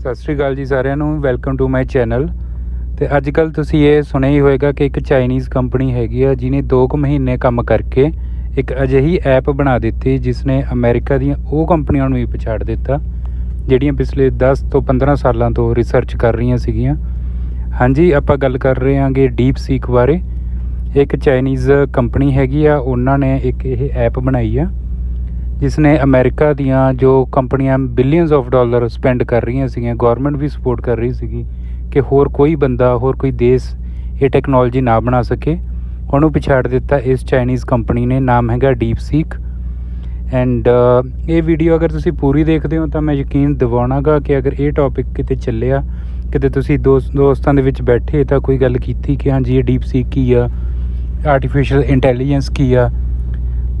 ਸਤਿ ਸ਼੍ਰੀ ਅਕਾਲ ਜੀ ਸਾਰਿਆਂ ਨੂੰ ਵੈਲਕਮ ਟੂ ਮਾਈ ਚੈਨਲ ਤੇ ਅੱਜ ਕੱਲ ਤੁਸੀਂ ਇਹ ਸੁਣਿਆ ਹੀ ਹੋਵੇਗਾ ਕਿ ਇੱਕ ਚਾਈਨੀਜ਼ ਕੰਪਨੀ ਹੈਗੀ ਆ, ਜਿਹਨੇ 2 ਕੁ ਮਹੀਨੇ ਕੰਮ ਕਰਕੇ ਇੱਕ ਅਜਿਹੀ ਐਪ ਬਣਾ ਦਿੱਤੀ ਜਿਸ ਨੇ ਅਮਰੀਕਾ ਦੀਆਂ ਉਹ ਕੰਪਨੀਆਂ ਨੂੰ ਵੀ ਪਛਾੜ ਦਿੱਤਾ, ਜਿਹੜੀਆਂ ਪਿਛਲੇ 10 ਤੋਂ 15 ਸਾਲਾਂ ਤੋਂ ਰਿਸਰਚ ਕਰ ਰਹੀਆਂ ਸੀਗੀਆਂ। ਹਾਂਜੀ, ਆਪਾਂ ਗੱਲ ਕਰ ਰਹੇ ਹਾਂਗੇ ਡੀਪ ਸੀਕ ਬਾਰੇ। ਇੱਕ ਚਾਈਨੀਜ਼ ਕੰਪਨੀ ਹੈਗੀ ਆ, ਉਹਨਾਂ ਨੇ ਇੱਕ ਇਹ ਐਪ ਬਣਾਈ ਆ। ਜਿਸ ਨੇ ਅਮਰੀਕਾ ਦੀਆਂ ਜੋ ਕੰਪਨੀਆਂ ਬਿਲੀਅਨਸ ਆਫ ਡਾਲਰ ਸਪੈਂਡ ਕਰ ਰਹੀਆਂ ਸੀਗੀਆਂ ਗਵਰਨਮੈਂਟ ਵੀ ਸਪੋਰਟ ਕਰ ਰਹੀ ਸੀਗੀ ਕਿ ਹੋਰ ਕੋਈ ਬੰਦਾ, ਹੋਰ ਕੋਈ ਦੇਸ਼ ਇਹ ਟੈਕਨੋਲੋਜੀ ਨਾ ਬਣਾ ਸਕੇ। ਉਹਨੂੰ ਪਿਛਾੜ ਦਿੱਤਾ ਇਸ ਚਾਈਨੀਜ਼ ਕੰਪਨੀ ਨੇ, ਨਾਮ ਹੈਗਾ ਡੀਪ ਸੀਕ ਐਂਡ ਇਹ ਵੀਡੀਓ ਅਗਰ ਤੁਸੀਂ ਪੂਰੀ ਦੇਖਦੇ ਹੋ ਤਾਂ ਮੈਂ ਯਕੀਨ ਦਿਵਾਉਣਾਗਾ ਕਿ ਅਗਰ ਇਹ ਟੌਪਿਕ ਕਿਤੇ ਚੱਲਿਆ, ਕਿਤੇ ਤੁਸੀਂ ਦੋਸਤ ਦੋਸਤਾਂ ਦੇ ਵਿੱਚ ਬੈਠੇ ਤਾਂ ਕੋਈ ਗੱਲ ਕੀਤੀ ਕਿ ਹਾਂਜੀ ਇਹ ਡੀਪ ਸੀਕ ਕੀ ਆ ਆਰਟੀਫੀਸ਼ੀਅਲ ਇੰਟੈਲੀਜੈਂਸ ਕੀ ਆ,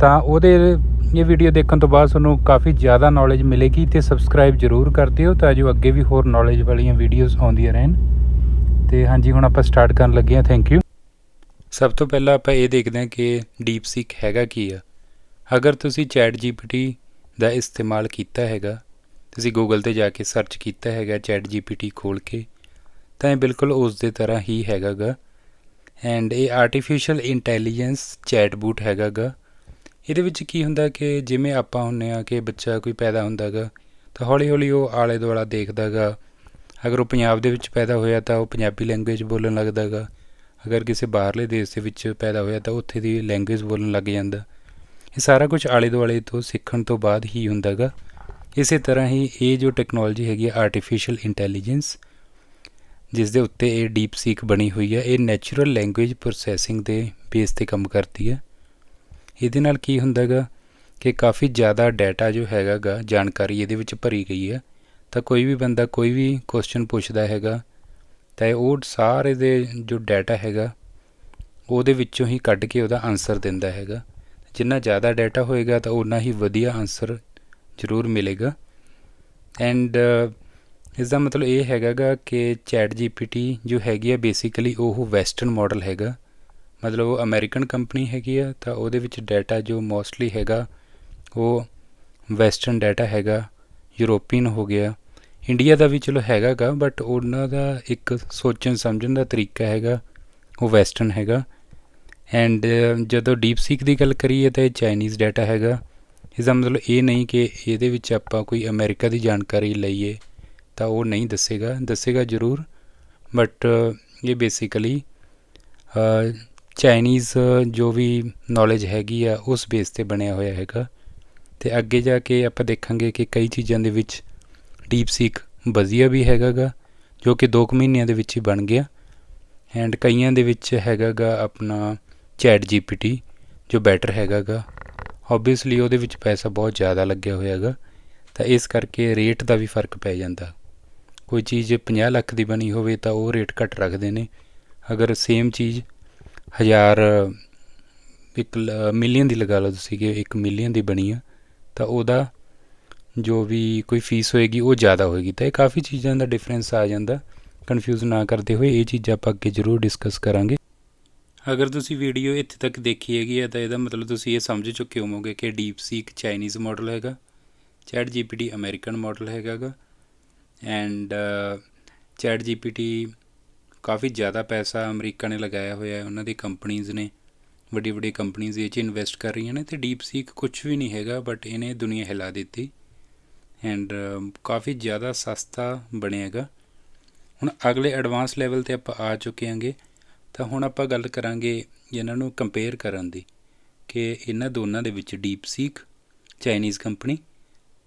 ਤਾਂ ਉਹਦੇ ਇਹ ਵੀਡੀਓ ਦੇਖਣ ਤੋਂ ਬਾਅਦ ਤੁਹਾਨੂੰ ਕਾਫੀ ਜ਼ਿਆਦਾ ਨੌਲੇਜ ਮਿਲੇਗੀ ਤੇ ਸਬਸਕ੍ਰਾਈਬ ਜ਼ਰੂਰ ਕਰ ਦਿਓ ਤਾਂ ਜੋ ਅੱਗੇ ਵੀ ਹੋਰ ਨੌਲੇਜ ਵਾਲੀਆਂ ਵੀਡੀਓਜ਼ ਆਉਂਦੀਆਂ ਰਹਿਣ। ਤੇ ਹਾਂਜੀ, ਹੁਣ ਆਪਾਂ ਸਟਾਰਟ ਕਰਨ ਲੱਗੇ ਹਾਂ। ਥੈਂਕ ਯੂ ਸਭ ਤੋਂ ਪਹਿਲਾਂ ਆਪਾਂ ਇਹ ਦੇਖਦੇ ਹਾਂ ਕਿ ਡੀਪ ਸੀਕ ਹੈਗਾ ਕੀ ਆ। ਅਗਰ ਤੁਸੀਂ ਚੈਟ ਜੀਪੀਟੀ ਦਾ ਇਸਤੇਮਾਲ ਕੀਤਾ ਹੈਗਾ, ਤੁਸੀਂ ਗੂਗਲ ਤੇ ਜਾ ਕੇ ਸਰਚ ਕੀਤਾ ਹੈਗਾ ਚੈਟ ਜੀਪੀਟੀ ਖੋਲ ਕੇ, ਤਾਂ ਇਹ ਬਿਲਕੁਲ ਉਸ ਦੇ ਤਰ੍ਹਾਂ ਹੀ ਹੈਗਾਗਾ ਐਂਡ ਇਹ ਆਰਟੀਫੀਸ਼ੀਅਲ ਇੰਟੈਲੀਜੈਂਸ ਚੈਟਬੂਟ ਹੈਗਾਗਾ ਇਹਦੇ ਵਿੱਚ ਕੀ ਹੁੰਦਾ ਕਿ ਜਿਵੇਂ ਆਪਾਂ ਹੁੰਨੇ ਆ ਕਿ ਬੱਚਾ ਕੋਈ ਪੈਦਾ ਹੁੰਦਾਗਾ ਤਾਂ ਹੌਲੀ ਹੌਲੀ ਉਹ ਆਲੇ ਦੁਆਲਾ ਦੇਖਦਾਗਾ ਅਗਰ ਉਹ ਪੰਜਾਬ ਦੇ ਵਿੱਚ ਪੈਦਾ ਹੋਇਆ ਤਾਂ ਉਹ ਪੰਜਾਬੀ ਲੈਂਗੁਏਜ ਬੋਲਣ ਲੱਗਦਾਗਾ ਅਗਰ ਕਿਸੇ ਬਾਹਰਲੇ ਦੇਸ਼ ਦੇ ਵਿੱਚ ਪੈਦਾ ਹੋਇਆ ਤਾਂ ਉੱਥੇ ਦੀ ਲੈਂਗੁਏਜ ਬੋਲਣ ਲੱਗ ਜਾਂਦਾ। ਇਹ ਸਾਰਾ ਕੁਝ ਆਲੇ ਦੁਆਲੇ ਤੋਂ ਸਿੱਖਣ ਤੋਂ ਬਾਅਦ ਹੀ ਹੁੰਦਾਗਾ ਇਸੇ ਤਰ੍ਹਾਂ ਹੀ ਇਹ ਜੋ ਟੈਕਨੋਲੋਜੀ ਹੈਗੀ ਹੈ ਆਰਟੀਫੀਸ਼ੀਅਲ ਇੰਟੈਲੀਜੈਂਸ ਜਿਸ ਦੇ ਉੱਤੇ ਇਹ ਡੀਪ ਸੀਕ ਬਣੀ ਹੋਈ ਹੈ ਇਹ ਨੈਚੁਰਲ ਲੈਂਗੁਏਜ ਪ੍ਰੋਸੈਸਿੰਗ ਦੇ ਬੇਸ ਤੇ ਕੰਮ ਕਰਦੀ ਹੈ ਇਹਦੇ ਨਾਲ ਕੀ ਹੁੰਦਾ ਗਾ ਕਿ ਕਾਫੀ ਜ਼ਿਆਦਾ ਡਾਟਾ ਜੋ ਹੈਗਾ ਗਾ ਜਾਣਕਾਰੀ ਇਹਦੇ ਵਿੱਚ ਭਰੀ ਗਈ ਹੈ। ਤਾਂ ਕੋਈ ਵੀ ਬੰਦਾ ਕੋਈ ਵੀ ਕੁਐਸਚਨ ਪੁੱਛਦਾ ਹੈਗਾ, ਤਾਂ ਉਹ ਸਾਰੇ ਦੇ ਜੋ ਡਾਟਾ ਹੈਗਾ, ਉਹਦੇ ਵਿੱਚੋਂ ਹੀ ਕੱਢ ਕੇ ਉਹਦਾ ਆਨਸਰ ਦਿੰਦਾ ਹੈਗਾ। ਜਿੰਨਾ ਜ਼ਿਆਦਾ ਡਾਟਾ ਹੋਏਗਾ ਤਾਂ ਉਨਾ ਹੀ ਵਧੀਆ ਆਨਸਰ ਜ਼ਰੂਰ ਮਿਲੇਗਾ। ਐਂਡ ਇਸ ਦਾ ਮਤਲਬ ਇਹ ਹੈਗਾਗਾ ਕਿ ਚੈਟ ਜੀਪੀਟੀ ਜੋ ਹੈਗੀ ਆ ਬੇਸਿਕਲੀ ਉਹ ਵੈਸਟਰਨ ਮਾਡਲ ਹੈਗਾ। ਮਤਲਬ ਉਹ ਅਮਰੀਕਨ ਕੰਪਨੀ ਹੈਗੀ ਆ, ਤਾਂ ਉਹਦੇ ਵਿੱਚ ਡਾਟਾ ਜੋ ਮੋਸਟਲੀ ਹੈਗਾ, ਉਹ ਵੈਸਟਰਨ ਡਾਟਾ ਹੈਗਾ, ਯੂਰੋਪੀਅਨ ਹੋ ਗਿਆ। ਇੰਡੀਆ ਦਾ ਵੀ ਚਲੋ ਹੈਗਾਗਾ ਬਟ ਉਹਨਾਂ ਦਾ ਇੱਕ ਸੋਚਣ ਸਮਝਣ ਦਾ ਤਰੀਕਾ ਹੈਗਾ, ਉਹ ਵੈਸਟਰਨ ਹੈਗਾ। ਐਂਡ ਜਦੋਂ ਡੀਪ ਸੀਕ ਦੀ ਗੱਲ ਕਰੀਏ, ਤਾਂ ਇਹ ਚਾਈਨੀਜ਼ ਡਾਟਾ ਹੈਗਾ। ਇਸ ਦਾ ਮਤਲਬ ਇਹ ਨਹੀਂ ਕਿ ਇਹਦੇ ਵਿੱਚ ਆਪਾਂ ਕੋਈ ਅਮਰੀਕਾ ਦੀ ਜਾਣਕਾਰੀ ਲਈਏ, ਤਾਂ ਉਹ ਨਹੀਂ ਦੱਸੇਗਾ। ਦੱਸੇਗਾ ਜ਼ਰੂਰ ਬਟ ਇਹ ਬੇਸਿਕਲੀ ਚਾਈਨੀਜ਼ ਜੋ ਵੀ ਨੌਲੇਜ ਹੈਗੀ ਆ, ਉਸ ਬੇਸ ਤੇ ਬਣਿਆ ਹੋਇਆ ਹੈਗਾ। ਤੇ ਅੱਗੇ ਜਾ ਕੇ ਆਪਾਂ ਦੇਖਾਂਗੇ ਕਿ ਕਈ ਚੀਜ਼ਾਂ ਦੇ ਵਿੱਚ ਡੀਪ ਸੀਕ ਵਧੀਆ ਵੀ ਹੈਗਾਗਾ, ਜੋ ਕਿ 2 ਮਹੀਨਿਆਂ ਦੇ ਵਿੱਚ ਹੀ ਬਣ ਗਿਆ। ਐਂਡ ਕਈਆਂ ਦੇ ਵਿੱਚ ਹੈਗਾਗਾ ਆਪਣਾ ਚੈਟ ਜੀਪੀਟੀ ਜੋ ਬੈਟਰ ਹੈਗਾਗਾ। ਆਬਵੀਅਸਲੀ ਉਹਦੇ ਵਿੱਚ ਪੈਸਾ ਬਹੁਤ ਜ਼ਿਆਦਾ ਲੱਗਿਆ ਹੋਇਆ ਹੈਗਾ ਤਾਂ ਇਸ ਕਰਕੇ ਰੇਟ ਦਾ ਵੀ ਫ਼ਰਕ ਪੈ ਜਾਂਦਾ। ਕੋਈ ਚੀਜ਼ 50 ਲੱਖ ਦੀ ਬਣੀ ਹੋਵੇ ਤਾਂ ਉਹ ਰੇਟ ਘੱਟ ਰੱਖਦੇ ਨੇ। ਅਗਰ ਸੇਮ ਚੀਜ਼ ਹਜ਼ਾਰ, ਇੱਕ ਮਿਲੀਅਨ ਦੀ ਲਗਾ ਲਓ ਤੁਸੀਂ ਕਿ ਇੱਕ ਮਿਲੀਅਨ ਦੀ ਬਣੀ ਆ, ਤਾਂ ਉਹਦਾ ਜੋ ਵੀ ਕੋਈ ਫੀਸ ਹੋਏਗੀ ਉਹ ਜ਼ਿਆਦਾ ਹੋਏਗੀ। ਤਾਂ ਇਹ ਕਾਫੀ ਚੀਜ਼ਾਂ ਦਾ ਡਿਫਰੈਂਸ ਆ ਜਾਂਦਾ। ਕਨਫਿਊਜ਼ ਨਾ ਕਰਦੇ ਹੋਏ ਇਹ ਚੀਜ਼ ਆਪਾਂ ਅੱਗੇ ਜ਼ਰੂਰ ਡਿਸਕਸ ਕਰਾਂਗੇ। ਅਗਰ ਤੁਸੀਂ ਵੀਡੀਓ ਇੱਥੇ ਤੱਕ ਦੇਖੀ ਹੈਗੀ ਹੈ, ਤਾਂ ਇਹਦਾ ਮਤਲਬ ਤੁਸੀਂ ਇਹ ਸਮਝ ਚੁੱਕੇ ਹੋਵੋਗੇ ਕਿ ਡੀਪ ਇੱਕ ਚਾਈਨੀਜ਼ ਮਾਡਲ ਹੈਗਾ ਚੈਟ ਜੀਪੀਟੀ ਅਮਰੀਕਨ ਮਾਡਲ ਹੈਗਾਗਾ ਐਂਡ ਚੈਟ ਜੀਪੀਟੀ ਕਾਫੀ ਜ਼ਿਆਦਾ ਪੈਸਾ ਅਮਰੀਕਾ ਨੇ ਲਗਾਇਆ ਹੋਇਆ ਉਹਨਾਂ ਦੀ ਕੰਪਨੀਆਂ ਨੇ, ਵੱਡੀ ਵੱਡੀ ਕੰਪਨੀਆਂ ਇਹ 'ਚ ਇਨਵੈਸਟ ਕਰ ਰਹੀਆਂ ਨੇ ਤੇ ਡੀਪ ਸੀਕ ਕੁਝ ਵੀ ਨਹੀਂ ਹੈਗਾ ਬਟ ਇਹਨੇ ਦੁਨੀਆ ਹਿਲਾ ਦਿੱਤੀ ਐਂਡ ਕਾਫੀ ਜ਼ਿਆਦਾ ਸਸਤਾ ਬਣਿਆਗਾ ਹੁਣ ਅਗਲੇ ਐਡਵਾਂਸ ਲੈਵਲ ਤੇ ਆਪਾਂ ਆ ਚੁੱਕੇ ਹਾਂਗੇ, ਤਾਂ ਹੁਣ ਆਪਾਂ ਗੱਲ ਕਰਾਂਗੇ ਇਹਨਾਂ ਨੂੰ ਕੰਪੇਅਰ ਕਰਨ ਦੀ ਕਿ ਇਹਨਾਂ ਦੋਨਾਂ ਦੇ ਵਿੱਚ ਡੀਪ ਸੀਕ ਚਾਈਨੀਜ਼ ਕੰਪਨੀ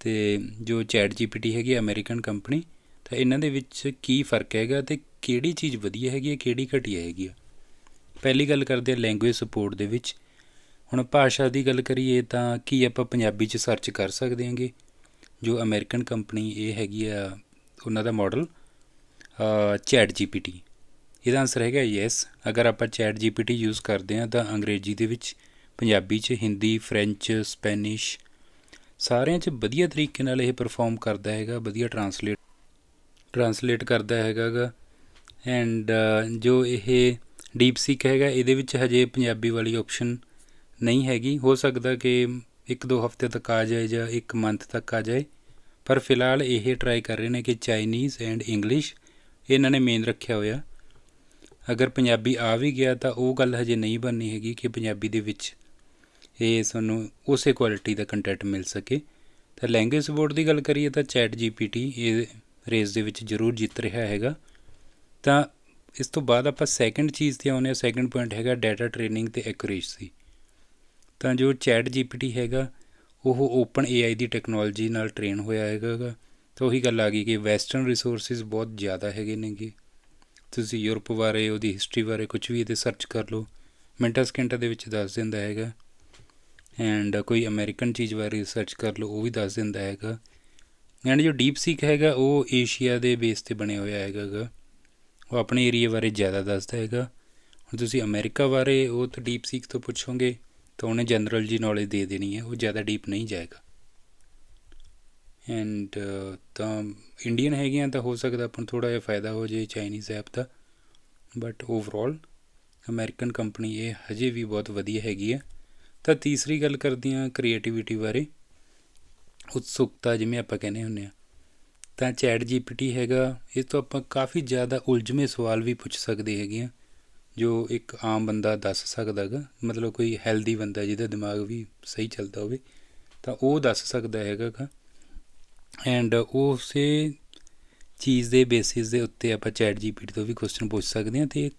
ਤੇ ਜੋ ਚੈਟ ਜੀਪੀਟੀ ਹੈਗੀ ਅਮਰੀਕਨ ਕੰਪਨੀ ਤਾਂ ਇਹਨਾਂ ਦੇ ਵਿੱਚ ਕੀ ਫ਼ਰਕ ਹੈਗਾ ਤੇ ਕਿਹੜੀ ਚੀਜ਼ ਵਧੀਆ ਹੈਗੀ ਹੈ, ਕਿਹੜੀ ਘਟੀਆ ਹੈਗੀ ਆ? ਪਹਿਲੀ ਗੱਲ ਕਰਦੇ ਆ ਲੈਂਗੁਏਜ ਸਪੋਰਟ ਦੇ ਵਿੱਚ। ਹੁਣ ਭਾਸ਼ਾ ਦੀ ਗੱਲ ਕਰੀਏ ਤਾਂ ਕੀ ਆਪਾਂ ਪੰਜਾਬੀ 'ਚ ਸਰਚ ਕਰ ਸਕਦੇ ਹਾਂਗੇ? ਜੋ ਅਮਰੀਕਨ ਕੰਪਨੀ ਇਹ ਹੈਗੀ ਆ, ਉਹਨਾਂ ਦਾ ਮਾਡਲ ਚੈਟ ਜੀਪੀਟੀ ਇਹਦਾ ਆਨਸਰ ਹੈਗਾ ਯੈਸ ਅਗਰ ਆਪਾਂ ਚੈਟ ਜੀਪੀਟੀ ਯੂਜ਼ ਕਰਦੇ ਹਾਂ ਤਾਂ ਅੰਗਰੇਜ਼ੀ ਦੇ ਵਿੱਚ, ਪੰਜਾਬੀ 'ਚ, ਹਿੰਦੀ ਫ੍ਰੈਂਚ ਸਪੈਨਿਸ਼ ਸਾਰਿਆਂ 'ਚ ਵਧੀਆ ਤਰੀਕੇ ਨਾਲ ਇਹ ਪਰਫਾਰਮ ਕਰਦਾ ਹੈਗਾ, ਵਧੀਆ ਟਰਾਂਸਲੇਟ ਟਰਾਂਸਲੇਟ ਕਰਦਾ ਹੈਗਾਗਾ ਐਂਡ uh, ਜੋ ਇਹ ਡੀਪ ਸੀਕ ਹੈਗਾ, ਇਹਦੇ ਵਿੱਚ ਹਜੇ ਪੰਜਾਬੀ ਵਾਲੀ ਆਪਸ਼ਨ ਨਹੀਂ ਹੈਗੀ। ਹੋ ਸਕਦਾ ਕਿ ਇੱਕ ਦੋ ਹਫ਼ਤੇ ਤੱਕ ਆ ਜਾਏ ਜਾਂ ਇੱਕ ਮੰਥ ਤੱਕ ਆ ਜਾਏ। ਪਰ ਫਿਲਹਾਲ ਇਹ ਟਰਾਈ ਕਰ ਰਹੇ ਨੇ ਕਿ ਚਾਈਨੀਜ਼ ਐਂਡ ਇੰਗਲਿਸ਼ ਇਹਨਾਂ ਨੇ ਮੇਨ ਰੱਖਿਆ ਹੋਇਆ। ਅਗਰ ਪੰਜਾਬੀ ਆ ਵੀ ਗਿਆ ਤਾਂ ਉਹ ਗੱਲ ਹਜੇ ਨਹੀਂ ਬਣਨੀ ਹੈਗੀ ਕਿ ਪੰਜਾਬੀ ਦੇ ਵਿੱਚ ਇਹ ਸਾਨੂੰ ਉਸੇ ਕੁਆਲਿਟੀ ਦਾ ਕੰਟੈਂਟ ਮਿਲ ਸਕੇ। ਤਾਂ ਲੈਂਗੁਏਜ ਸਪੋਰਟ ਦੀ ਗੱਲ ਕਰੀਏ ਤਾਂ ਚੈਟ ਜੀਪੀਟੀ ਇਹ ਰੇਸ ਦੇ ਵਿੱਚ ਜ਼ਰੂਰ ਜਿੱਤ ਰਿਹਾ ਹੈਗਾ। ਤਾਂ ਇਸ ਤੋਂ ਬਾਅਦ ਆਪਾਂ ਸੈਕੰਡ ਚੀਜ਼ ਤੇ ਆਉਂਦੇ ਹਾਂ ਸੈਕੰਡ ਪੁਆਇੰਟ ਹੈਗਾ ਡਾਟਾ ਟ੍ਰੇਨਿੰਗ ਤੇ ਐਕੂਰੇਸੀ ਤਾਂ ਜੋ ਚੈਟ ਜੀਪੀਟੀ ਹੈਗਾ, ਉਹ ਓਪਨ ਏਆਈ ਦੀ ਟੈਕਨੋਲੋਜੀ ਨਾਲ ਟ੍ਰੇਨ ਹੋਇਆ ਹੈਗਾ ਗਾ। ਤਾਂ ਉਹੀ ਗੱਲ ਆ ਗਈ ਕਿ ਵੈਸਟਰਨ ਰਿਸੋਰਸਿਸ ਬਹੁਤ ਜ਼ਿਆਦਾ ਹੈਗੇ ਨੇਗੇ। ਤੁਸੀਂ ਯੂਰਪ ਬਾਰੇ, ਉਹਦੀ ਹਿਸਟਰੀ ਬਾਰੇ ਕੁਝ ਵੀ ਇਹਦੇ ਸਰਚ ਕਰ ਲਓ, ਮਿੰਟਾਂ ਸਕਿੰਟਾਂ ਦੇ ਵਿੱਚ ਦੱਸ ਦਿੰਦਾ ਹੈਗਾ। ਐਂਡ ਕੋਈ ਅਮਰੀਕਨ ਚੀਜ਼ ਬਾਰੇ ਰਿਸਰਚ ਕਰ ਲਓ, ਉਹ ਵੀ ਦੱਸ ਦਿੰਦਾ ਹੈਗਾ। ਐਂਡ ਜੋ ਡੀਪ ਸੀਕ ਹੈਗਾ, ਉਹ ਏਸ਼ੀਆ ਦੇ ਬੇਸ ਤੇ ਬਣਿਆ ਹੋਇਆ ਹੈਗਾ ਗਾ। ਉਹ ਆਪਣੇ ਏਰੀਆ ਬਾਰੇ ਜ਼ਿਆਦਾ ਦੱਸਦਾ ਹੈਗਾ। ਹੁਣ ਤੁਸੀਂ ਅਮਰੀਕਾ ਬਾਰੇ ਉਹ ਤਾਂ ਡੀਪ ਸੀਕ ਤੋਂ ਪੁੱਛੋਗੇ, ਤਾਂ ਉਹਨੇ ਜਨਰਲ ਜੀ ਨੌਲੇਜ ਦੇ ਦੇਣੀ ਹੈ, ਉਹ ਜ਼ਿਆਦਾ ਡੀਪ ਨਹੀਂ ਜਾਏਗਾ। ਐਂਡ ਤਾਂ ਇੰਡੀਅਨ ਹੈਗੀਆਂ ਤਾਂ ਹੋ ਸਕਦਾ ਆਪਾਂ ਨੂੰ ਥੋੜਾ ਜਿਹਾ ਫਾਇਦਾ ਹੋ ਜੇ ਚਾਈਨੀਜ਼ ਐਪ ਦਾ। ਬਟ ਓਵਰਆਲ ਅਮਰੀਕਨ ਕੰਪਨੀ ਇਹ ਹਜੇ ਵੀ ਬਹੁਤ ਵਧੀਆ ਹੈਗੀ ਹੈ। ਤਾਂ ਤੀਸਰੀ ਗੱਲ ਕਰਦੇ ਹਾਂ ਕ੍ਰੀਏਟੀਵਿਟੀ ਬਾਰੇ। ਉਤਸੁਕਤਾ ਜਿਵੇਂ ਆਪਾਂ ਕਹਿੰਦੇ ਹੁੰਦੇ ਆ ਤਾਂ ਚੈਟ ਜੀਪੀਟੀ ਹੈਗਾ ਇਸ ਤੋਂ ਆਪਾਂ ਕਾਫੀ ਜ਼ਿਆਦਾ ਉਲਝਵੇਂ ਸਵਾਲ ਵੀ ਪੁੱਛ ਸਕਦੇ ਹੈਗੇ ਆ, ਜੋ ਇੱਕ ਆਮ ਬੰਦਾ ਦੱਸ ਸਕਦਾ ਹੈਗਾ। ਮਤਲਬ ਕੋਈ ਹੈਲਦੀ ਬੰਦਾ ਜਿਹਦਾ ਦਿਮਾਗ ਵੀ ਸਹੀ ਚੱਲਦਾ ਹੋਵੇ, ਤਾਂ ਉਹ ਦੱਸ ਸਕਦਾ ਹੈਗਾ ਗਾ। ਐਂਡ ਉਸੇ ਚੀਜ਼ ਦੇ ਬੇਸਿਸ ਦੇ ਉੱਤੇ ਆਪਾਂ ਚੈਟ ਜੀਪੀਟੀ ਤੋਂ ਵੀ ਕੁਐਸਚਨ ਪੁੱਛ ਸਕਦੇ ਹਾਂ, ਤੇ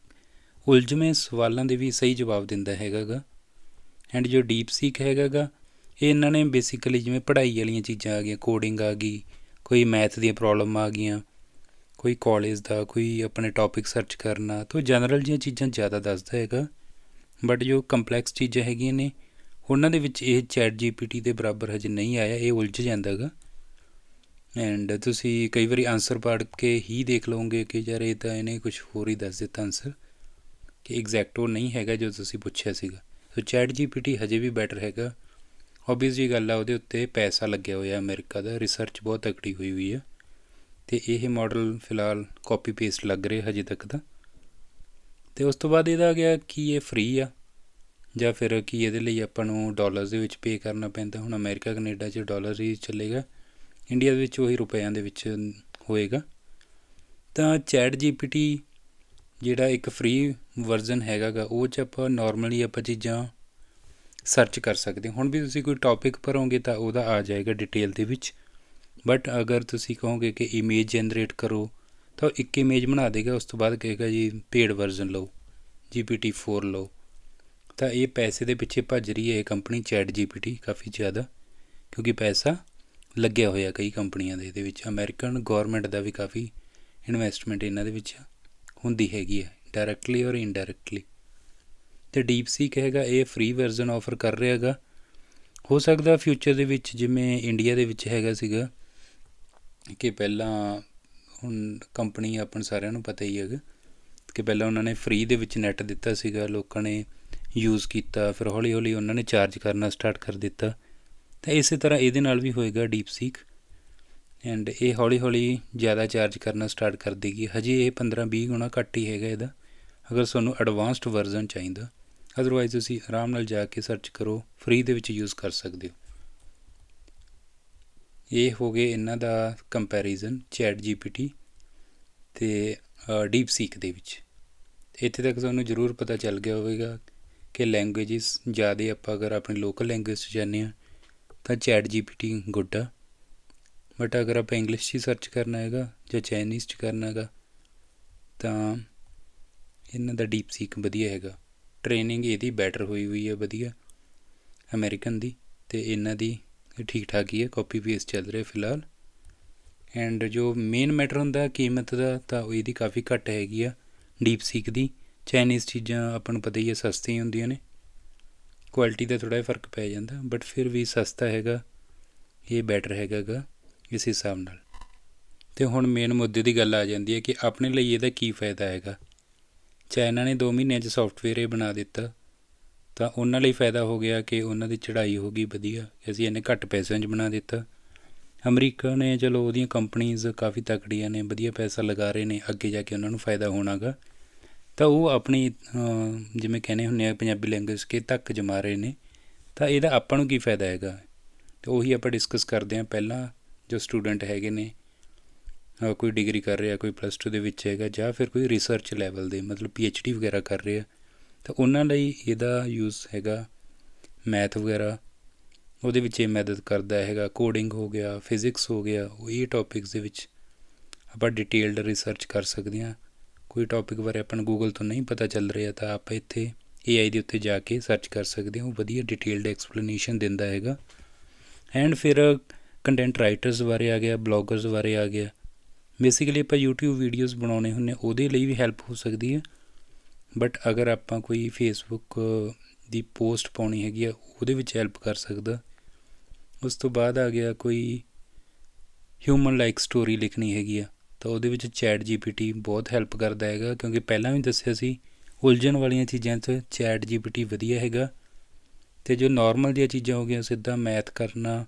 ਉਲਝਵੇਂ ਸਵਾਲਾਂ ਦੇ ਵੀ ਸਹੀ ਜਵਾਬ ਦਿੰਦਾ ਹੈਗਾ ਗਾ। ਐਂਡ ਜੋ ਡੀਪ ਸੀਕ ਹੈਗਾ ਗਾ, ਇਹ ਇਹਨਾਂ ਨੇ ਬੇਸਿਕਲੀ ਜਿਵੇਂ ਪੜ੍ਹਾਈ ਵਾਲੀਆਂ ਚੀਜ਼ਾਂ ਆ ਗਈਆਂ ਕੋਡਿੰਗ ਆ ਗਈ ਕੋਈ ਮੈਥ ਦੀਆਂ ਪ੍ਰੋਬਲਮ ਆ ਗਈਆਂ, ਕੋਈ ਕਾਲਜ ਦਾ, ਕੋਈ ਆਪਣੇ ਟੌਪਿਕ ਸਰਚ ਕਰਨਾ, ਤਾਂ ਜਨਰਲ ਜਿਹੀਆਂ ਚੀਜ਼ਾਂ ਜ਼ਿਆਦਾ ਦੱਸਦਾ ਹੈਗਾ। ਬਟ ਜੋ ਕੰਪਲੈਕਸ ਚੀਜ਼ਾਂ ਹੈਗੀਆਂ ਨੇ, ਉਹਨਾਂ ਦੇ ਵਿੱਚ ਇਹ ਚੈਟ ਜੀਪੀਟੀ ਦੇ ਬਰਾਬਰ ਹਜੇ ਨਹੀਂ ਆਇਆ, ਇਹ ਉਲਝ ਜਾਂਦਾ ਹੈਗਾ। ਐਂਡ ਤੁਸੀਂ ਕਈ ਵਾਰੀ ਆਨਸਰ ਪੜ੍ਹ ਕੇ ਹੀ ਦੇਖ ਲਓਗੇ ਕਿ ਯਾਰ ਇਹ ਤਾਂ ਇਹਨੇ ਕੁਝ ਹੋਰ ਹੀ ਦੱਸ ਦਿੱਤਾ ਆਨਸਰ ਕਿ ਐਗਜ਼ੈਕਟ ਉਹ ਨਹੀਂ ਹੈਗਾ ਜੋ ਤੁਸੀਂ ਪੁੱਛਿਆ ਸੀਗਾ। ਸੋ ਚੈਟ ਜੀਪੀਟੀ ਹਜੇ ਵੀ ਬੈਟਰ ਹੈਗਾ। ਓਬਵੀਅਸ ਜੀ ਗੱਲ ਆ, ਉਹਦੇ ਉੱਤੇ ਪੈਸਾ ਲੱਗਿਆ ਹੋਇਆ ਅਮਰੀਕਾ ਦਾ ਰਿਸਰਚ ਬਹੁਤ ਤਕੜੀ ਹੋਈ ਹੋਈ ਆ। ਤੇ ਇਹ ਮਾਡਲ ਫਿਲਹਾਲ ਕਾਪੀ ਪੇਸਟ ਲੱਗ ਰਿਹਾ ਹਜੇ ਤੱਕ ਦਾ ਤੇ ਉਸ ਤੋਂ ਬਾਅਦ ਇਹਦਾ ਆ ਗਿਆ ਕਿ ਇਹ ਫ੍ਰੀ ਆ, ਜਾਂ ਫਿਰ ਕੀ ਇਹਦੇ ਲਈ ਆਪਾਂ ਨੂੰ ਡਾਲਰਸ ਦੇ ਵਿੱਚ ਪੇ ਕਰਨਾ ਪੈਂਦਾ। ਹੁਣ ਅਮਰੀਕਾ, ਕੈਨੇਡਾ 'ਚ ਡਾਲਰ ਹੀ ਚੱਲੇਗਾ ਇੰਡੀਆ ਦੇ ਵਿੱਚ ਉਹੀ ਰੁਪਈਆਂ ਦੇ ਵਿੱਚ ਹੋਏਗਾ। ਤਾਂ ਚੈਟ ਜੀਪੀਟੀ ਜਿਹੜਾ ਇੱਕ ਫ੍ਰੀ ਵਰਜ਼ਨ ਹੈਗਾ ਗਾ ਉਹ 'ਚ ਆਪਾਂ ਨਾਰਮਲੀ ਆਪਾਂ ਚੀਜ਼ਾਂ ਸਰਚ ਕਰ ਸਕਦੇ ਹੁਣ ਵੀ ਤੁਸੀਂ ਕੋਈ ਟੌਪਿਕ ਭਰੋਗੇ ਤਾਂ ਉਹਦਾ ਆ ਜਾਏਗਾ ਡਿਟੇਲ ਦੇ ਵਿੱਚ। ਬਟ ਅਗਰ ਤੁਸੀਂ ਕਹੋਗੇ ਕਿ ਇਮੇਜ ਜਨਰੇਟ ਕਰੋ, ਤਾਂ ਇੱਕ ਇਮੇਜ ਬਣਾ ਦੇਗਾ, ਉਸ ਤੋਂ ਬਾਅਦ ਕਹੇਗਾ ਜੀ ਪੇਡ ਵਰਜ਼ਨ ਲਓ GPT 4 ਲਓ। ਤਾਂ ਇਹ ਪੈਸੇ ਦੇ ਪਿੱਛੇ ਭੱਜ ਰਹੀ ਹੈ ਇਹ ਕੰਪਨੀ ਚੈਟ GPT ਕਾਫੀ ਜ਼ਿਆਦਾ, ਕਿਉਂਕਿ ਪੈਸਾ ਲੱਗਿਆ ਹੋਇਆ ਕਈ ਕੰਪਨੀਆਂ ਦੇ, ਇਹਦੇ ਵਿੱਚ। ਅਮਰੀਕਨ ਗਵਰਨਮੈਂਟ ਦਾ ਵੀ ਕਾਫੀ ਇਨਵੈਸਟਮੈਂਟ ਇਹਨਾਂ ਦੇ ਵਿੱਚ ਹੁੰਦੀ ਹੈਗੀ ਹੈ ਡਾਇਰੈਕਟਲੀ ਔਰ ਇਨਡਾਇਰੈਕਟਲੀ ਤੇ ਡੀਪ ਸੀਕ ਹੈਗਾ ਇਹ ਫ੍ਰੀ ਵਰਜ਼ਨ ਆਫਰ ਕਰ ਰਿਹਾ ਹੈਗਾ। ਹੋ ਸਕਦਾ ਫਿਊਚਰ ਦੇ ਵਿੱਚ, ਜਿਵੇਂ ਇੰਡੀਆ ਦੇ ਵਿੱਚ ਹੈਗਾ ਸੀਗਾ, ਕਿ ਪਹਿਲਾਂ ਹੁਣ ਕੰਪਨੀ ਆਪਾਂ ਸਾਰਿਆਂ ਨੂੰ ਪਤਾ ਹੀ ਹੈਗਾ, ਕਿ ਪਹਿਲਾਂ ਉਹਨਾਂ ਨੇ ਫ੍ਰੀ ਦੇ ਵਿੱਚ ਨੈਟ ਦਿੱਤਾ ਸੀਗਾ, ਲੋਕਾਂ ਨੇ ਯੂਜ਼ ਕੀਤਾ, ਫਿਰ ਹੌਲੀ ਹੌਲੀ ਉਹਨਾਂ ਨੇ ਚਾਰਜ ਕਰਨਾ ਸਟਾਰਟ ਕਰ ਦਿੱਤਾ। ਤਾਂ ਇਸੇ ਤਰ੍ਹਾਂ ਇਹਦੇ ਨਾਲ ਵੀ ਹੋਏਗਾ ਡੀਪ ਸੀਕ ਐਂਡ ਇਹ ਹੌਲੀ ਹੌਲੀ ਜ਼ਿਆਦਾ ਚਾਰਜ ਕਰਨਾ ਸਟਾਰਟ ਕਰ ਦੇਗੀ। ਹਜੇ ਇਹ 15 20 ਗੁਣਾ ਘੱਟ ਹੀ ਹੈਗਾ ਇਹਦਾ। ਅਗਰ ਤੁਹਾਨੂੰ ਐਡਵਾਂਸਡ ਵਰਜ਼ਨ ਚਾਹੀਦਾ ਅਦਰਵਾਈਜ਼ ਤੁਸੀਂ ਆਰਾਮ ਨਾਲ ਜਾ ਕੇ ਸਰਚ ਕਰੋ ਫ੍ਰੀ ਦੇ ਵਿੱਚ ਯੂਜ਼ ਕਰ ਸਕਦੇ ਹੋ। ਇਹ ਹੋ ਗਏ ਇਹਨਾਂ ਦਾ ਕੰਪੈਰੀਜ਼ਨ ਚੈਟ ਜੀਪੀਟੀ ਤੇ ਡੀਪ ਸੀਕ ਦੇ ਵਿੱਚ। ਇੱਥੇ ਤੱਕ ਤੁਹਾਨੂੰ ਜ਼ਰੂਰ ਪਤਾ ਚੱਲ ਗਿਆ ਹੋਵੇਗਾ ਕਿ ਲੈਂਗੁਏਜਸ ਜ਼ਿਆਦਾ ਆਪਾਂ ਅਗਰ ਆਪਣੀ ਲੋਕਲ ਲੈਂਗੁਏਜ 'ਚ ਜਾਂਦੇ ਆ ਤਾਂ ਚੈਟ ਜੀਪੀਟੀ ਗੁੱਡ ਆ। ਬਟ ਅਗਰ ਆਪਾਂ ਇੰਗਲਿਸ਼ 'ਚ ਸਰਚ ਕਰਨਾ ਹੈਗਾ ਜਾਂ ਚਾਈਨੀਜ਼ 'ਚ ਕਰਨਾ ਹੈਗਾ, ਤਾਂ ਇਹਨਾਂ ਦਾ ਡੀਪ ਸੀਕ ਵਧੀਆ ਹੈਗਾ। ਟ੍ਰੇਨਿੰਗ ਇਹਦੀ ਬੈਟਰ ਹੋਈ ਹੋਈ ਹੈ ਵਧੀਆ। ਅਮਰੀਕਨ ਦੀ ਤੇ ਇਹਨਾਂ ਦੀ ਠੀਕ ਠਾਕ ਹੀ ਹੈ ਕਾਪੀ ਪੇਸਟ ਚੱਲ ਰਿਹਾ ਫਿਲਹਾਲ। ਐਂਡ ਜੋ ਮੇਨ ਮੈਟਰ ਹੁੰਦਾ ਕੀਮਤ ਦਾ, ਤਾਂ ਉਹ ਇਹਦੀ ਕਾਫੀ ਘੱਟ ਹੈਗੀ ਆ ਡੀਪ ਸੀਕ ਦੀ। ਚਾਈਨੀਜ਼ ਚੀਜ਼ਾਂ ਆਪਾਂ ਨੂੰ ਪਤਾ ਹੀ ਹੈ ਸਸਤੀਆਂ ਹੁੰਦੀਆਂ ਨੇ। ਕੁਆਲਿਟੀ ਦਾ ਥੋੜਾ ਜਿਹਾ ਫ਼ਰਕ ਪੈ ਜਾਂਦਾ ਬਟ ਫਿਰ ਵੀ ਸਸਤਾ ਹੈਗਾ, ਇਹ ਬੈਟਰ ਹੈਗਾਗਾ, ਇਸ ਹਿਸਾਬ ਨਾਲ। ਤੇ ਹੁਣ ਮੇਨ ਮੁੱਦੇ ਦੀ ਗੱਲ ਆ ਜਾਂਦੀ ਹੈ ਕਿ ਆਪਣੇ ਲਈ ਇਹਦਾ ਕੀ ਫਾਇਦਾ ਹੈਗਾ। ਚਾਈਨਾ ਨੇ ਦੋ ਮਹੀਨਿਆਂ 'ਚ ਸੌਫਟਵੇਅਰ ਇਹ ਬਣਾ ਦਿੱਤਾ, ਤਾਂ ਉਹਨਾਂ ਲਈ ਫਾਇਦਾ ਹੋ ਗਿਆ ਕਿ ਉਹਨਾਂ ਦੀ ਚੜ੍ਹਾਈ ਹੋ ਗਈ ਵਧੀਆ, ਅਸੀਂ ਇਹਨੇ ਘੱਟ ਪੈਸਿਆਂ 'ਚ ਬਣਾ ਦਿੱਤਾ। ਅਮਰੀਕਾ ਨੇ ਚਲੋ ਉਹਦੀਆਂ ਕੰਪਨੀਆਂ ਕਾਫੀ ਤਕੜੀਆਂ ਨੇ, ਵਧੀਆ ਪੈਸਾ ਲਗਾ ਰਹੇ ਨੇ, ਅੱਗੇ ਜਾ ਕੇ ਉਹਨਾਂ ਨੂੰ ਫਾਇਦਾ ਹੋਣਾਗਾ। ਤਾਂ ਉਹ ਆਪਣੀ ਜਿਵੇਂ ਕਹਿੰਦੇ ਹੁੰਦੇ ਆ ਪੰਜਾਬੀ ਲੈਂਗੁਏਜ ਕੇ ਤੱਕ ਜਮਾ ਰਹੇ ਨੇ, ਤਾਂ ਇਹਦਾ ਆਪਾਂ ਨੂੰ ਕੀ ਫਾਇਦਾ ਹੈਗਾ? ਤੇ ਉਹੀ ਆਪਾਂ ਡਿਸਕਸ ਕਰਦੇ ਹਾਂ ਪਹਿਲਾਂ ਜੋ ਸਟੂਡੈਂਟ ਹੈਗੇ ਨੇ ਕੋਈ ਡਿਗਰੀ ਕਰ ਰਿਹਾ, ਕੋਈ ਪਲੱਸ 2 ਦੇ ਵਿੱਚ ਹੈਗਾ ਜਾਂ ਫਿਰ ਕੋਈ ਰਿਸਰਚ ਲੈਵਲ ਦੇ, ਮਤਲਬ ਡੀ ਵਗੈਰਾ ਕਰ ਰਿਹਾ, ਤਾਂ ਉਹਨਾਂ ਲਈ ਇਹਦਾ ਯੂਜ਼ ਹੈਗਾ ਮੈਥ ਵਗੈਰਾ। ਉਹਦੇ ਵਿੱਚ ਇਹ ਮਦਦ ਕਰਦਾ ਹੈਗਾ ਕੋਡਿੰਗ ਹੋ ਗਿਆ ਫਿਜ਼ਿਕਸ ਹੋ ਗਿਆ, ਉਹ ਇਹ ਟੌਪਿਕਸ ਦੇ ਵਿੱਚ ਆਪਾਂ ਡਿਟੇਲਡ ਰਿਸਰਚ ਕਰ ਸਕਦੇ ਹਾਂ। ਕੋਈ ਟੌਪਿਕ ਬਾਰੇ ਆਪਾਂ ਨੂੰ ਗੂਗਲ ਤੋਂ ਨਹੀਂ ਪਤਾ ਚੱਲ ਰਿਹਾ, ਤਾਂ ਆਪਾਂ ਇੱਥੇ AI ਦੇ ਉੱਤੇ ਜਾ ਕੇ ਸਰਚ ਕਰ ਸਕਦੇ ਹਾਂ। ਉਹ ਵਧੀਆ ਡਿਟੇਲਡ ਐਕਸਪਲੇਨੇਸ਼ਨ ਦਿੰਦਾ ਹੈਗਾ। ਐਂਡ ਫਿਰ ਕੰਟੈਂਟ ਰਾਈਟਰਸ ਬਾਰੇ ਆ ਗਿਆ ਬਲੌਗਰਸ ਬਾਰੇ ਆ ਗਿਆ। ਬੇਸਿਕਲੀ ਆਪਾਂ YouTube ਵੀਡੀਓਜ਼ ਬਣਾਉਣੇ ਹੁੰਨੇ ਉਹਦੇ ਲਈ ਵੀ ਹੈਲਪ ਹੋ ਸਕਦੀ ਹੈ। ਬਟ ਅਗਰ ਆਪਾਂ ਕੋਈ ਫੇਸਬੁੱਕ ਦੀ ਪੋਸਟ ਪਾਉਣੀ ਹੈਗੀ ਆ, ਉਹਦੇ ਵਿੱਚ ਹੈਲਪ ਕਰ ਸਕਦਾ। ਉਸ ਤੋਂ ਬਾਅਦ ਆ ਗਿਆ ਕੋਈ ਹਿਊਮਨ ਲਾਈਕ ਸਟੋਰੀ ਲਿਖਣੀ ਹੈਗੀ ਆ, ਤਾਂ ਉਹਦੇ ਵਿੱਚ ਚੈਟ ਜੀਪੀਟੀ ਬਹੁਤ ਹੈਲਪ ਕਰਦਾ ਹੈਗਾ, ਕਿਉਂਕਿ ਪਹਿਲਾਂ ਵੀ ਦੱਸਿਆ ਸੀ, ਉਲਝਣ ਵਾਲੀਆਂ ਚੀਜ਼ਾਂ 'ਚ ਚੈਟ ਜੀਪੀਟੀ ਵਧੀਆ ਹੈਗਾ। ਤੇ ਜੋ ਨਾਰਮਲ ਦੀਆਂ ਚੀਜ਼ਾਂ ਹੋ ਗਈਆਂ, ਸਿੱਧਾ ਮੈਥ ਕਰਨਾ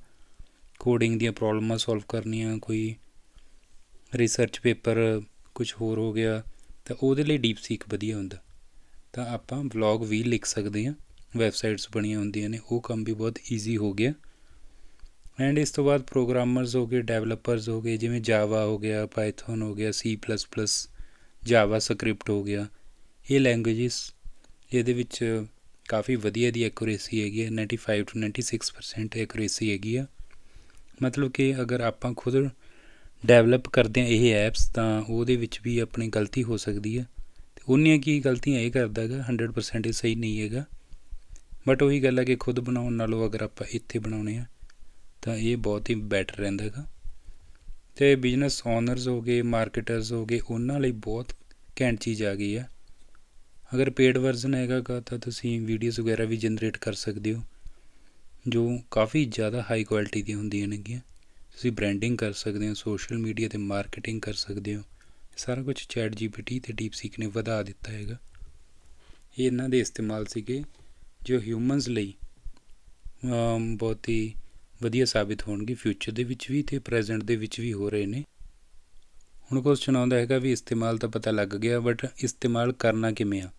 ਕੋਡਿੰਗ ਦੀਆਂ ਪ੍ਰੋਬਲਮਾਂ ਸੋਲਵ ਕਰਨੀਆਂ, ਕੋਈ ਰਿਸਰਚ ਪੇਪਰ ਕੁਝ ਹੋਰ ਹੋ ਗਿਆ, ਤਾਂ ਉਹਦੇ ਲਈ ਡੀਪ ਸੀਕ ਵਧੀਆ ਹੁੰਦਾ। ਤਾਂ ਆਪਾਂ ਵਲੌਗ ਵੀ ਲਿਖ ਸਕਦੇ ਹਾਂ ਵੈਬਸਾਈਟਸ ਬਣੀਆਂ ਹੁੰਦੀਆਂ ਨੇ, ਉਹ ਕੰਮ ਵੀ ਬਹੁਤ ਈਜ਼ੀ ਹੋ ਗਿਆ। ਐਂਡ ਇਸ ਤੋਂ ਬਾਅਦ ਪ੍ਰੋਗਰਾਮਰਸ ਹੋ ਗਏ ਡਿਵੈਲਪਰਸ ਹੋ ਗਏ, ਜਿਵੇਂ ਜਾਵਾ ਹੋ ਗਿਆ ਪਾਈਥਨ ਹੋ ਗਿਆ C plus plus JavaScript ਹੋ ਗਿਆ। ਇਹ ਲੈਂਗੁਏਜਸ ਇਹਦੇ ਵਿੱਚ ਕਾਫੀ ਵਧੀਆ ਦੀ ਐਕੂਰੇਸੀ ਹੈਗੀ ਹੈ 95 ਟੂ 96% ਐਕੂਰੇਸੀ ਹੈਗੀ ਆ। ਮਤਲਬ ਕਿ ਅਗਰ ਆਪਾਂ ਖੁਦ ਡੈਵਲਪ ਕਰਦੇ ਹਾਂ ਇਹ ਐਪਸ ਤਾਂ ਉਹਦੇ ਵਿੱਚ ਵੀ ਆਪਣੀ ਗਲਤੀ ਹੋ ਸਕਦੀ ਆ। ਤੇ ਉਹਨੀਆਂ ਕੀ ਗਲਤੀਆਂ, ਇਹ ਕਰਦਾ ਹੈਗਾ 100% ਇਹ ਸਹੀ ਨਹੀਂ ਹੈਗਾ। ਬਟ ਉਹੀ ਗੱਲ ਹੈ ਕਿ ਖੁਦ ਬਣਾਉਣ ਨਾਲੋਂ ਅਗਰ ਆਪਾਂ ਇੱਥੇ ਬਣਾਉਣੇ ਆ, ਤਾਂ ਇਹ ਬਹੁਤ ਹੀ ਬੈਟਰ ਰਹਿੰਦਾ ਹੈਗਾ। ਤੇ ਬਿਜ਼ਨਸ ਓਨਰਸ ਹੋ ਗਏ ਮਾਰਕੀਟਰਸ ਹੋ ਗਏ, ਉਹਨਾਂ ਲਈ ਬਹੁਤ ਘੈਂਟ ਚੀਜ਼ ਆ ਗਈ ਆ। ਅਗਰ ਪੇਡ ਵਰਜ਼ਨ ਹੈਗਾ ਗਾ, ਤਾਂ ਤੁਸੀਂ ਵੀਡੀਓਜ਼ ਵਗੈਰਾ ਵੀ ਜਨਰੇਟ ਕਰ ਸਕਦੇ ਹੋ, ਜੋ ਕਾਫੀ ਜ਼ਿਆਦਾ ਹਾਈ ਕੁਆਲਿਟੀ ਦੀਆਂ ਹੁੰਦੀਆਂ ਨੇਗੀਆਂ। ਤੁਸੀਂ ਬ੍ਰਾਂਡਿੰਗ ਕਰ ਸਕਦੇ ਹੋ ਸੋਸ਼ਲ ਮੀਡੀਆ ਤੇ ਮਾਰਕੀਟਿੰਗ ਕਰ ਸਕਦੇ ਹੋ, ਸਾਰਾ ਕੁਝ ਚੈਟ ਜੀਪੀਟੀ ਤੇ ਡੀਪਸੀਕ ਨੇ ਵਧਾ ਦਿੱਤਾ ਹੈਗਾ। ਇਹ ਇਹਨਾਂ ਦੇ ਇਸਤੇਮਾਲ ਸੀਗੇ, ਜੋ ਹਿਊਮਨਸ ਲਈ ਬਹੁਤ ਹੀ ਵਧੀਆ ਸਾਬਿਤ ਹੋਣਗੇ ਫਿਊਚਰ ਦੇ ਵਿੱਚ ਵੀ ਤੇ ਪ੍ਰੈਜ਼ੈਂਟ ਦੇ ਵਿੱਚ ਵੀ ਹੋ ਰਹੇ ਨੇ। ਹੁਣ ਕੁਐਸਚਨ ਆਉਂਦਾ ਹੈਗਾ ਵੀ ਇਸਤੇਮਾਲ ਤਾਂ ਪਤਾ ਲੱਗ ਗਿਆ ਬਟ ਇਸਤੇਮਾਲ ਕਰਨਾ ਕਿਵੇਂ ਆ?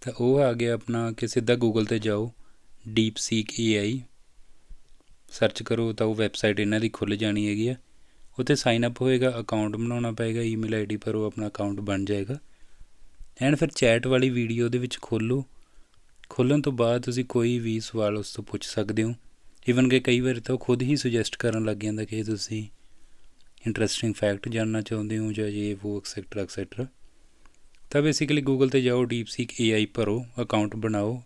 ਤਾਂ ਉਹ ਆ ਗਿਆ ਆਪਣਾ, ਕਿ ਸਿੱਧਾ ਗੂਗਲ ਤੇ ਜਾਓ ਡੀਪ ਸੀਕ AI ਸਰਚ ਕਰੋ, ਤਾਂ ਉਹ ਵੈਬਸਾਈਟ ਇਹਨਾਂ ਦੀ ਖੁੱਲ੍ਹ ਜਾਣੀ ਹੈਗੀ ਆ। ਉੱਥੇ ਸਾਈਨ ਅਪ ਹੋਏਗਾ ਅਕਾਊਂਟ ਬਣਾਉਣਾ ਪਏਗਾ ਈਮੇਲ ਆਈਡੀ ਭਰੋ ਆਪਣਾ ਅਕਾਊਂਟ ਬਣ ਜਾਏਗਾ। ਐਂਡ ਫਿਰ ਚੈਟ ਵਾਲੀ ਵੀਡੀਓ ਦੇ ਵਿੱਚ ਖੋਲੋ ਖੋਲ੍ਹਣ ਤੋਂ ਬਾਅਦ ਤੁਸੀਂ ਕੋਈ ਵੀ ਸਵਾਲ ਉਸ ਤੋਂ ਪੁੱਛ ਸਕਦੇ ਹੋ। ਈਵਨ ਕਿ ਕਈ ਵਾਰ ਤਾਂ ਉਹ ਖੁਦ ਹੀ ਸੁਜੈਸਟ ਕਰਨ ਲੱਗ ਜਾਂਦਾ ਕਿ ਤੁਸੀਂ ਇੰਟਰਸਟਿੰਗ ਫੈਕਟ ਜਾਣਨਾ ਚਾਹੁੰਦੇ ਹੋ ਜਾਂ ਇਹ ਉਹ ਐਕਸੈਟਰਾ ਐਕਸੈਟਰਾ ਤਾਂ ਬੇਸਿਕਲੀ ਗੂਗਲ ਤੇ ਜਾਓ ਡੀਪਸੀਕ AI ਭਰੋ ਅਕਾਊਂਟ ਬਣਾਓ।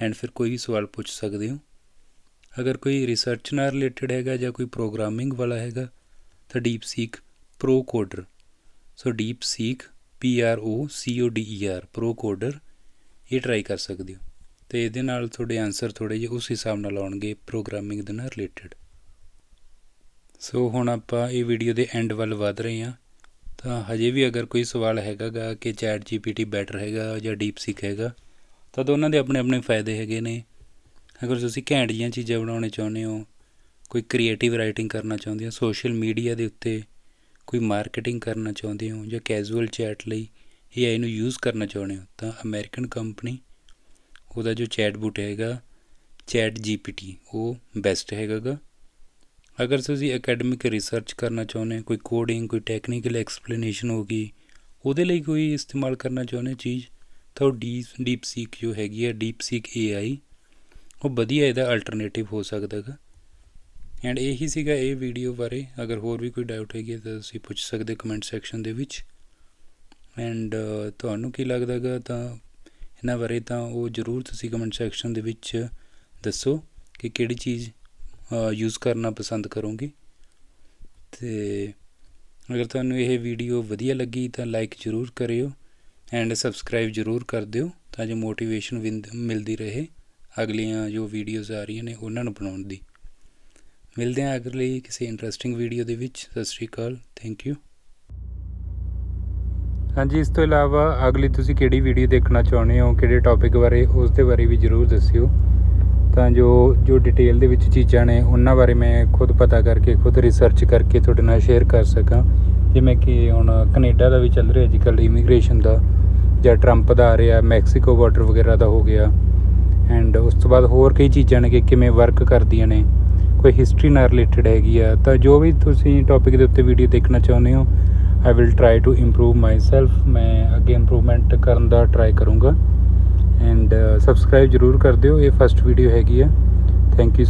ਐਂਡ ਫਿਰ ਕੋਈ ਵੀ ਸਵਾਲ ਪੁੱਛ ਸਕਦੇ ਹੋ। ਅਗਰ ਕੋਈ ਰਿਸਰਚ ਨਾਲ ਰਿਲੇਟਡ ਹੈਗਾ ਜਾਂ ਕੋਈ ਪ੍ਰੋਗਰਾਮਿੰਗ ਵਾਲਾ ਹੈਗਾ, ਤਾਂ DeepSeek pro coder so DeepSeek P R O C O D E R pro coder ਇਹ ਟਰਾਈ ਕਰ ਸਕਦੇ ਹੋ। ਤੇ ਇਹਦੇ ਨਾਲ ਤੁਹਾਡੇ ਆਨਸਰ ਥੋੜੇ ਜਿਹੇ ਉਸ ਹਿਸਾਬ ਨਾਲ ਆਉਣਗੇ ਪ੍ਰੋਗਰਾਮਿੰਗ ਦੇ ਨਾਲ ਰਿਲੇਟਡ ਸੋ ਹੁਣ ਆਪਾਂ ਇਹ ਵੀਡੀਓ ਦੇ ਐਂਡ ਵੱਲ ਵਧ ਰਹੇ ਹਾਂ। ਤਾਂ ਹਜੇ ਵੀ ਅਗਰ ਕੋਈ ਸਵਾਲ ਹੈਗਾ ਗਾ ਕਿ ਚੈਟ ਜੀਪੀਟੀ ਬੈਟਰ ਹੈਗਾ ਜਾਂ ਡੀਪ ਡੀਪਸੀਕ ਹੈਗਾ, ਤਾਂ ਦੋਨਾਂ ਦੇ ਆਪਣੇ ਆਪਣੇ ਫਾਇਦੇ ਹੈਗੇ ਨੇ। ਅਗਰ ਤੁਸੀਂ ਘੈਂਟ ਜਿਹੀਆਂ ਚੀਜ਼ਾਂ ਬਣਾਉਣੇ ਚਾਹੁੰਦੇ ਹੋ, ਕੋਈ ਕ੍ਰੀਏਟਿਵ ਰਾਈਟਿੰਗ ਕਰਨਾ ਚਾਹੁੰਦੇ ਹੋ ਸੋਸ਼ਲ ਮੀਡੀਆ ਦੇ ਉੱਤੇ ਕੋਈ ਮਾਰਕੀਟਿੰਗ ਕਰਨਾ ਚਾਹੁੰਦੇ ਹੋ ਜਾਂ ਕੈਜੂਅਲ ਚੈਟ ਲਈ AI ਨੂੰ ਯੂਜ਼ ਕਰਨਾ ਚਾਹੁੰਦੇ ਹੋ, ਤਾਂ ਅਮਰੀਕਨ ਕੰਪਨੀ ਉਹਦਾ ਜੋ ਚੈਟ ਬੂਟ ਹੈਗਾ ਚੈਟ GPT ਉਹ ਬੈਸਟ ਹੈਗਾ ਗਾ ਅਗਰ ਤੁਸੀਂ ਅਕੈਡਮਿਕ ਰਿਸਰਚ ਕਰਨਾ ਚਾਹੁੰਦੇ ਹੋ, ਕੋਈ ਕੋਡਿੰਗ ਕੋਈ ਟੈਕਨੀਕਲ ਐਕਸਪਲੇਨੇਸ਼ਨ ਹੋ ਗਈ, ਉਹਦੇ ਲਈ ਕੋਈ ਇਸਤੇਮਾਲ ਕਰਨਾ ਚਾਹੁੰਦੇ ਹੋ ਚੀਜ਼, ਤਾਂ ਉਹ ਡੀਪ ਡੀਪ ਸੀਕ ਜੋ ਹੈਗੀ ਹੈ ਡੀਪ ਸੀਕ AI ਉਹ ਵਧੀਆ ਇਹਦਾ ਅਲਟਰਨੇਟਿਵ ਹੋ ਸਕਦਾ ਗਾ ਐਂਡ ਇਹੀ ਸੀਗਾ ਇਹ ਵੀਡੀਓ ਬਾਰੇ। ਅਗਰ ਹੋਰ ਵੀ ਕੋਈ ਡਾਊਟ ਹੈਗੀ ਤਾਂ ਤੁਸੀਂ ਪੁੱਛ ਸਕਦੇ ਕਮੈਂਟ ਸੈਕਸ਼ਨ ਦੇ ਵਿੱਚ। ਐਂਡ ਤੁਹਾਨੂੰ ਕੀ ਲੱਗਦਾ ਗਾ ਤਾਂ ਇਹਨਾਂ ਬਾਰੇ ਤਾਂ ਉਹ ਜ਼ਰੂਰ ਤੁਸੀਂ ਕਮੈਂਟ ਸੈਕਸ਼ਨ ਦੇ ਵਿੱਚ ਦੱਸੋ ਕਿ ਕਿਹੜੀ ਚੀਜ਼ ਯੂਜ਼ ਕਰਨਾ ਪਸੰਦ ਕਰੋਗੇ। ਤੇ ਅਗਰ ਤੁਹਾਨੂੰ ਇਹ ਵੀਡੀਓ ਵਧੀਆ ਲੱਗੀ ਤਾਂ ਲਾਈਕ ਜ਼ਰੂਰ ਕਰਿਓ। ਐਂਡ ਸਬਸਕ੍ਰਾਈਬ ਜ਼ਰੂਰ ਕਰ ਦਿਓ ਤਾਂ ਜੋ ਮੋਟੀਵੇਸ਼ਨ ਮਿਲਦੀ ਰਹੇ। ਅਗਲੀਆਂ ਜੋ ਵੀਡੀਓਜ਼ ਆ ਰਹੀਆਂ ਨੇ ਉਹਨਾਂ ਨੂੰ ਬਣਾਉਣ ਦੀ। ਮਿਲਦੇ ਹਾਂ ਅਗਲੀ ਕਿਸੇ ਇੰਟਰਸਟਿੰਗ ਵੀਡੀਓ ਦੇ ਵਿੱਚ। ਸਤਿ ਸ਼੍ਰੀ ਅਕਾਲ। ਥੈਂਕ ਯੂ ਹਾਂਜੀ, ਇਸ ਤੋਂ ਇਲਾਵਾ ਅਗਲੀ ਤੁਸੀਂ ਕਿਹੜੀ ਵੀਡੀਓ ਦੇਖਣਾ ਚਾਹੁੰਦੇ ਹੋ, ਕਿਹੜੇ ਟੌਪਿਕ ਬਾਰੇ ਉਸ ਦੇ ਬਾਰੇ ਵੀ ਜ਼ਰੂਰ ਦੱਸਿਓ। ਤਾਂ ਜੋ ਜੋ ਡਿਟੇਲ ਦੇ ਵਿੱਚ ਚੀਜ਼ਾਂ ਨੇ, ਉਹਨਾਂ ਬਾਰੇ ਮੈਂ ਖੁਦ ਪਤਾ ਕਰਕੇ, ਖੁਦ ਰਿਸਰਚ ਕਰਕੇ ਤੁਹਾਡੇ ਨਾਲ ਸ਼ੇਅਰ ਕਰ ਸਕਾਂ। ਜਿਵੇਂ ਕਿ ਹੁਣ ਕੈਨੇਡਾ ਦਾ ਵੀ ਚੱਲ ਰਿਹਾ ਅੱਜ ਕੱਲ੍ਹ ਇਮੀਗ੍ਰੇਸ਼ਨ ਦਾ, ਜਾਂ ਟਰੰਪ ਦਾ ਆ ਰਿਹਾ ਮੈਕਸੀਕੋ ਬਾਰਡਰ ਵਗੈਰਾ ਦਾ ਹੋ ਗਿਆ। ਐਂਡ ਉਸ ਤੋਂ ਬਾਅਦ ਹੋਰ ਕਈ ਚੀਜ਼ਾਂ ਨੇ ਕਿ ਕਿਵੇਂ ਵਰਕ ਕਰਦੀਆਂ ਨੇ, ਕੋਈ ਹਿਸਟਰੀ ਨਾਲ ਰਿਲੇਟਡ ਹੈਗੀ ਆ, ਤਾਂ ਜੋ ਵੀ ਤੁਸੀਂ ਟੌਪਿਕ ਦੇ ਉੱਤੇ ਵੀਡੀਓ ਦੇਖਣਾ ਚਾਹੁੰਦੇ ਹੋ I will try to improve myself ਮੈਂ ਅੱਗੇ ਇੰਪਰੂਵਮੈਂਟ ਕਰਨ ਦਾ ਟਰਾਈ ਕਰੂੰਗਾ। ਐਂਡ ਸਬਸਕ੍ਰਾਈਬ ਜਰੂਰ ਕਰ ਦਿਓ, ਇਹ ਫਸਟ ਵੀਡੀਓ ਹੈਗੀ ਆ। Thank you